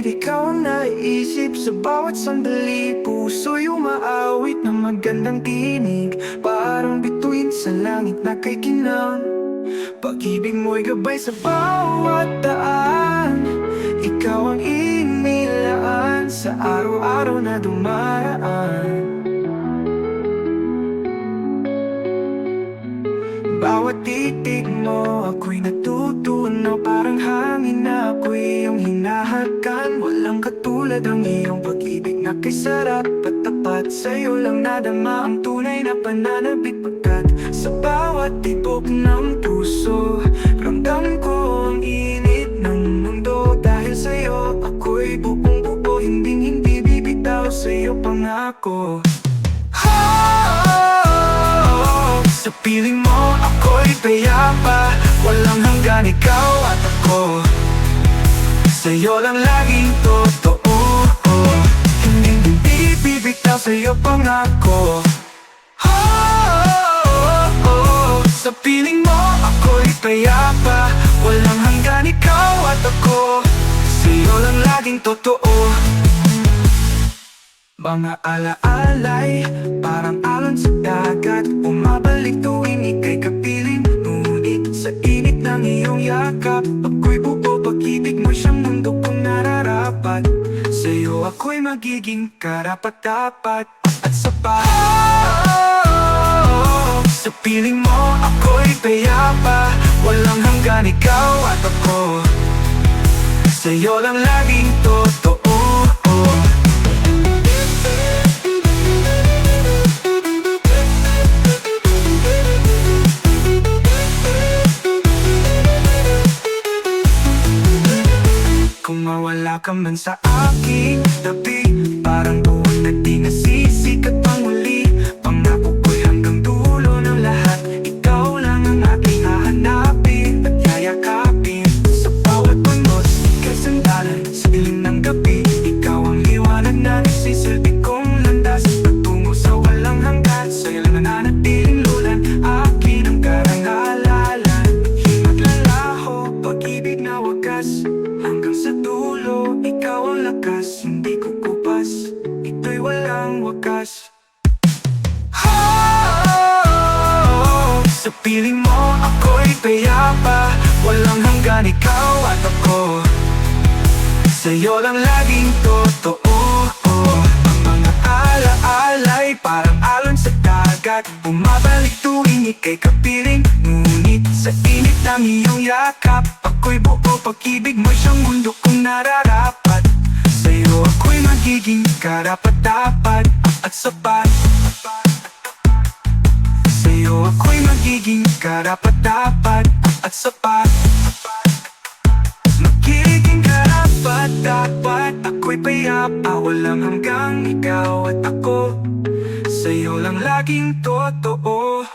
pag-ibig Ikaw ang naisip sa bawat sandali. Puso'y umaawit ng magandang tinig Parang bituin sa langit na kay kinang. Pag-ibig mo'y gabay sa bawat daan. Ikaw ang inilaan sa araw-araw na dumaraan. Bawat titig mo ako'y natutunaw Parang sarap at Sa'yo lang nadama ang tunay na pananabik Pagkat sa bawat tibok ng puso Ramdam ko ang init ng mundo. Dahil sa'yo ako'y bubong buo Hindi hindi bibitaw sa'yo pangako. Oh, sa piling mo ako'y payapa. Walang hanggan ikaw at ako. Sa'yo lang laging sa'yo pangako oh, Sa piling mo ako'y payapa Walang hanggan ikaw at ako. Sa'yo lang laging totoo. Mga alaalay, parang alon sa dagat. Umabalik tuwing ika'y kapiling. Ngunit sa init ng iyong yakap Sa'yo ako'y magiging karapat-dapat. At sapat Sa piling mo ako'y payapa. Walang hanggan ikaw at ako. Sa'yo lang laging totoo Mawala ka man sa aking tabi Parang na wagas Hanggang sa dulo, ikaw ang lakas. Hindi kukupas, ito'y walang wakas. Oh, sa piling mo ako'y payapa. Walang hanggan ikaw at ako. Sa'yo lang laging totoo. Ang mga alaalay parang alon sa dagat. Bumabalik tuwing ika'y kapiling. Ngunit sa init ng iyong yakap Ako'y buo pag-ibig mo siyang mundo kong nararapat. Sa'yo ako'y magiging karapat-dapat at sapat. Sa'yo ako'y magiging karapat-dapat at sapat. Magiging karapat-dapat Ako'y payapa Walang hanggang ikaw at ako. Sa'yo lang laging totoo